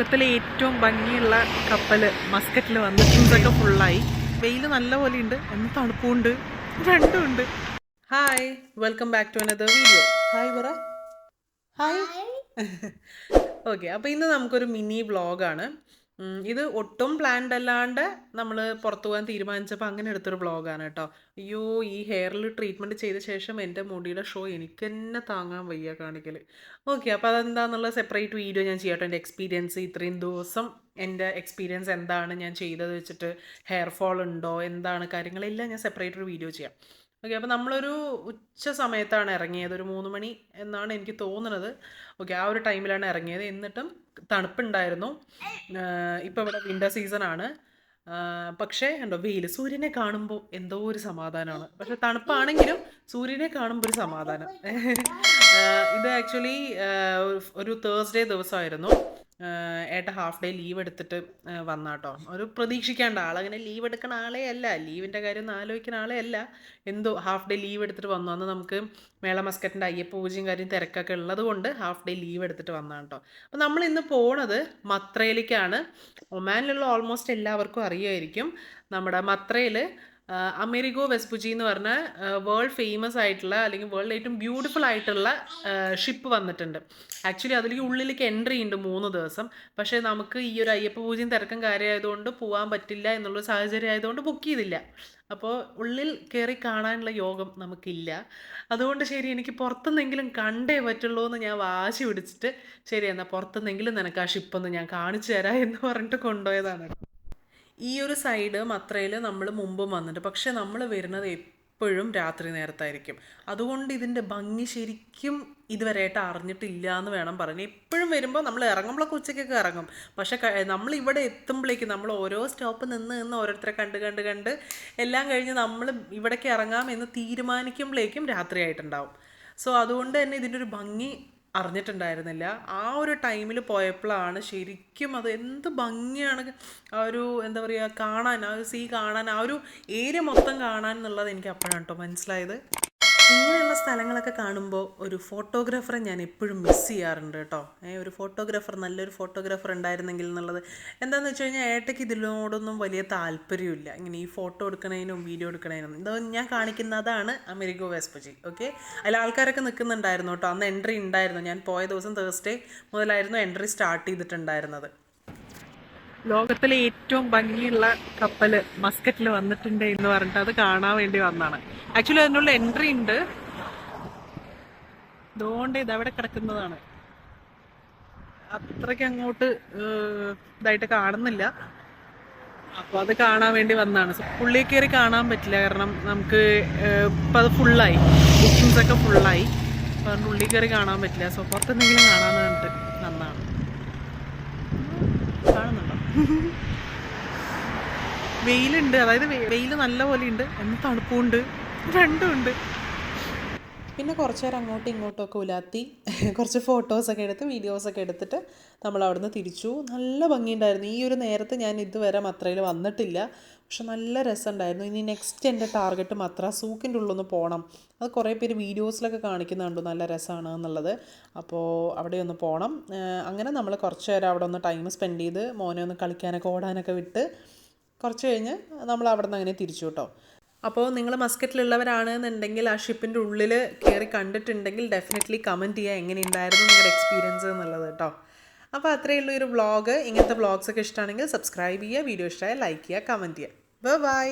ലോകത്തിലെ ഏറ്റവും ഭംഗിയുള്ള കപ്പൽ മസ്കറ്റിൽ വന്ന് ഇതൊക്കെ ഫുള്ളായി വെയിൽ നല്ല പോലെ ഉണ്ട്. എന്ന് തണുപ്പുണ്ട്. രണ്ടും ഉണ്ട്. Hi welcome back to another video hi പറ ഹായ് ഓക്കെ അപ്പോൾ ഇന്ന് നമുക്കൊരു മിനി വ്ളോഗാണ് ഇത് ഒട്ടും പ്ലാൻഡ് അല്ലാണ്ട് നമ്മൾ പുറത്തു പോകാൻ തീരുമാനിച്ചപ്പോൾ അങ്ങനെ എടുത്തൊരു വ്ളോഗാണ് കേട്ടോ അയ്യോ ഈ ഹെയറിൽ ട്രീറ്റ്മെന്റ് ചെയ്ത ശേഷം എന്റെ മുടിയുടെ ഷോ എനിക്ക് തന്നെ താങ്ങാൻ വയ്യ കാണിക്കൽ ഓക്കെ അപ്പോൾ അതെന്താണെന്നുള്ള സെപ്പറേറ്റ് വീഡിയോ ഞാൻ ചെയ്യട്ടോ. എന്റെ എക്സ്പീരിയൻസ് ഇത്രയും ദിവസം എന്റെ എക്സ്പീരിയൻസ് എന്താണ് ഞാൻ ചെയ്തത് വെച്ചിട്ട് ഹെയർ ഫോൾ ഉണ്ടോ എന്താണ് കാര്യങ്ങളെല്ലാം ഞാൻ സെപ്പറേറ്റ് ഒരു വീഡിയോ ചെയ്യാം. ഓക്കെ അപ്പോൾ നമ്മളൊരു ഉച്ച സമയത്താണ് ഇറങ്ങിയത്. ഒരു മൂന്ന് മണി എന്നാണ് എനിക്ക് തോന്നുന്നത്. ഓക്കെ ആ ഒരു ടൈമിലാണ് ഇറങ്ങിയത്. എന്നിട്ടും തണുപ്പുണ്ടായിരുന്നു. ഇപ്പോൾ ഇവിടെ വിന്റർ സീസണാണ് പക്ഷേ ഉണ്ടോ വെയിൽ സൂര്യനെ കാണുമ്പോൾ എന്തോ ഒരു സമാധാനമാണ്. പക്ഷെ തണുപ്പാണെങ്കിലും സൂര്യനെ കാണുമ്പോൾ ഒരു സമാധാനം. ഇത് ആക്ച്വലി ഒരു തേഴ്സ്ഡേ ദിവസമായിരുന്നു. ഏട്ട ഹാഫ് ഡേ ലീവ് എടുത്തിട്ട് വന്നാട്ടോ. ഒരു പ്രതീക്ഷിക്കേണ്ട ആളങ്ങനെ ലീവ് എടുക്കുന്ന ആളേ അല്ല. ലീവിന്റെ കാര്യം ഒന്നും ആലോചിക്കുന്ന ആളേ അല്ല. എന്തോ ഹാഫ് ഡേ ലീവ് എടുത്തിട്ട് വന്നു. അന്ന് നമുക്ക് മേള മസ്കറ്റിന്റെ അയ്യപ്പ പൂജയും കാര്യം തിരക്കൊക്കെ ഉള്ളത് കൊണ്ട് ഹാഫ് ഡേ ലീവ് എടുത്തിട്ട് വന്നതാണ് കേട്ടോ അപ്പോൾ നമ്മൾ ഇന്ന് പോണത് മത്രയിലേക്കാണ് ഒമാനിലുള്ള ഓൾമോസ്റ്റ് എല്ലാവർക്കും അറിയുമായിരിക്കും. നമ്മുടെ മത്രയിൽ അമേരിഗോ വെസ്പുജി എന്ന് പറഞ്ഞ വേൾഡ് ഫേമസ് ആയിട്ടുള്ള അല്ലെങ്കിൽ വേൾഡ് ഏറ്റവും ബ്യൂട്ടിഫുൾ ആയിട്ടുള്ള ഷിപ്പ് വന്നിട്ടുണ്ട്. ആക്ച്വലി അതിലേക്ക് ഉള്ളിലേക്ക് എൻട്രി ഉണ്ട് മൂന്ന് ദിവസം. പക്ഷേ നമുക്ക് ഈ ഒരു അയ്യപ്പ പൂജയും തിരക്കും കാര്യമായതുകൊണ്ട് പോകാൻ പറ്റില്ല എന്നുള്ള സാഹചര്യം ആയതുകൊണ്ട് ബുക്ക് ചെയ്തില്ല. അപ്പോൾ ഉള്ളിൽ കയറി കാണാനുള്ള യോഗം നമുക്കില്ല. അതുകൊണ്ട് ശരി എനിക്ക് പുറത്തുനിന്നെങ്കിലും കണ്ടേ പറ്റുള്ളൂ എന്ന് ഞാൻ വാശി പിടിച്ചിട്ട് ശരി എന്നാൽ പുറത്തുനിന്നെങ്കിലും നിനക്ക് ആ ഷിപ്പൊന്ന് ഞാൻ കാണിച്ചു തരാം എന്ന് പറഞ്ഞിട്ട് കൊണ്ടുപോയതാണ്. ഈ ഒരു സൈഡ് മത്രയിൽ നമ്മൾ മുമ്പും വന്നിട്ട്. പക്ഷെ നമ്മൾ വരുന്നത് എപ്പോഴും രാത്രി നേരത്തായിരിക്കും. അതുകൊണ്ട് ഇതിന്റെ ഭംഗി ശരിക്കും ഇതുവരെയായിട്ട് അറിഞ്ഞിട്ടില്ല എന്ന് വേണം പറയാൻ. എപ്പോഴും വരുമ്പോൾ നമ്മൾ ഇറങ്ങുമ്പോഴൊക്കെ ഉച്ചയ്ക്കൊക്കെ ഇറങ്ങും. പക്ഷെ നമ്മൾ ഇവിടെ എത്തുമ്പോഴേക്കും നമ്മൾ ഓരോ സ്റ്റോപ്പ് നിന്ന് നിന്ന് ഓരോരുത്തരെ കണ്ട് കണ്ട് കണ്ട് എല്ലാം കഴിഞ്ഞ് നമ്മൾ ഇവിടേക്ക് ഇറങ്ങാം എന്ന് തീരുമാനിക്കുമ്പോഴേക്കും രാത്രിയായിട്ടുണ്ടാവും. സോ അതുകൊണ്ട് തന്നെ ഇതിന്റെ ഒരു ഭംഗി അറിഞ്ഞിട്ടുണ്ടായിരുന്നില്ല. ആ ഒരു ടൈമിൽ പോയപ്പോഴാണ് ശരിക്കും അത് എന്ത് ഭംഗിയാണ് ആ ഒരു എന്താ പറയുക കാണാൻ ആ ഒരു സീ കാണാൻ ആ ഒരു ഏരിയ മൊത്തം കാണാൻ എന്നുള്ളത് എനിക്ക് അപ്പോഴാണ് കേട്ടോ മനസ്സിലായത്. ഇങ്ങനെയുള്ള സ്ഥലങ്ങളൊക്കെ കാണുമ്പോൾ ഒരു ഫോട്ടോഗ്രാഫറെ ഞാൻ എപ്പോഴും മിസ് ചെയ്യാറുണ്ട് കേട്ടോ. ഏ ഒരു ഫോട്ടോഗ്രാഫർ നല്ലൊരു ഫോട്ടോഗ്രാഫർ ഉണ്ടായിരുന്നെങ്കിൽ എന്നുള്ളത് എന്താണെന്ന് വെച്ച് കഴിഞ്ഞാൽ ഏട്ടയ്ക്ക് ഇതിനോടൊന്നും വലിയ താല്പര്യമില്ല. ഇങ്ങനെ ഈ ഫോട്ടോ എടുക്കണതിനും വീഡിയോ എടുക്കണതിനും ഇത് ഞാൻ കാണിക്കുന്ന അതാണ് അമേരിക്കോ വെസ്പജി ഓക്കെ? അതിൽ ആൾക്കാരൊക്കെ നിൽക്കുന്നുണ്ടായിരുന്നു കേട്ടോ. അന്ന് എൻട്രി ഉണ്ടായിരുന്നു. ഞാൻ പോയ ദിവസം തേഴ്സ്ഡേ മുതലായിരുന്നു എൻട്രി സ്റ്റാർട്ട് ചെയ്തിട്ടുണ്ടായിരുന്നത്. ലോകത്തിലെ ഏറ്റവും ഭംഗിയുള്ള കപ്പൽ മസ്കറ്റിൽ വന്നിട്ടുണ്ട് എന്ന് പറഞ്ഞിട്ട് അത് കാണാൻ വേണ്ടി വന്നാണ്. ആക്ച്വലി അതിനുള്ള എൻട്രി ഉണ്ട്. അതുകൊണ്ട് അവിടെ കിടക്കുന്നതാണ്. അത്രയ്ക്ക് അങ്ങോട്ട് ഇതായിട്ട് കാണുന്നില്ല. അപ്പോൾ അത് കാണാൻ വേണ്ടി വന്നാണ്. പുള്ളി കയറി കാണാൻ പറ്റില്ല. കാരണം നമുക്ക് ഇപ്പൊ അത് ഫുള്ളായി ബുക്കിങ്സ് ഒക്കെ ഫുള്ളായി അപ്പൊ ഉള്ളിൽ കയറി കാണാൻ പറ്റില്ല. സോ പുറത്തെന്തെങ്കിലും കാണാമെന്ന് പറഞ്ഞിട്ട് വന്നതാണ് കാണുന്നുണ്ടോ വെയിലുണ്ട്. അതായത് വെയിൽ നല്ല പോലെ ഉണ്ട്. എന്ന് തണുപ്പുണ്ട് രണ്ടും ഉണ്ട്. പിന്നെ കുറച്ച് നേരം അങ്ങോട്ടും ഇങ്ങോട്ടും ഒക്കെ ഉലാത്തി. കുറച്ച് ഫോട്ടോസൊക്കെ എടുത്ത് വീഡിയോസൊക്കെ എടുത്തിട്ട് നമ്മൾ അവിടുന്ന് തിരിച്ചു. നല്ല ഭംഗിയുണ്ടായിരുന്നു. ഈ ഒരു നേരത്തെ ഞാൻ ഇതുവരെ മത്രയിൽ വന്നിട്ടില്ല. പക്ഷെ നല്ല രസമുണ്ടായിരുന്നു. ഇനി നെക്സ്റ്റ് എന്റെ ടാർഗറ്റ് മത്ര സൂക്കിന്റെ ഉള്ളൊന്ന് പോകണം അത് കുറേ പേര് വീഡിയോസിലൊക്കെ കാണിക്കുന്നുണ്ട് നല്ല രസമാണ് എന്നുള്ളത്. അപ്പോൾ അവിടെ ഒന്ന് പോകണം അങ്ങനെ നമ്മൾ കുറച്ച് നേരം അവിടെ ഒന്ന് ടൈം സ്പെൻഡ് ചെയ്ത് മോനെ ഒന്ന് കളിക്കാനൊക്കെ ഓടാനൊക്കെ വിട്ട് കുറച്ച് കഴിഞ്ഞ് നമ്മൾ അവിടെ നിന്ന് അങ്ങനെ തിരിച്ചു കേട്ടോ. അപ്പോൾ നിങ്ങൾ മസ്കറ്റിലുള്ളവരാണെന്നുണ്ടെങ്കിൽ ആ ഷിപ്പിന്റെ ഉള്ളിൽ കയറി കണ്ടിട്ടുണ്ടെങ്കിൽ ഡെഫിനറ്റ്ലി കമന്റ് ചെയ്യുക എങ്ങനെയുണ്ടായിരുന്നു നിങ്ങളുടെ എക്സ്പീരിയൻസ് എന്നുള്ളത് കേട്ടോ അപ്പോൾ അത്രയേ ഉള്ളൂ ഒരു വ്ളോഗ് ഇങ്ങനത്തെ വ്ളോഗ്സ് ഒക്കെ ഇഷ്ടമാണെങ്കിൽ സബ്സ്ക്രൈബ് ചെയ്യുക വീഡിയോ ഇഷ്ടമായ ലൈക്ക് ചെയ്യുക കമന്റ് ചെയ്യുക. ബൈ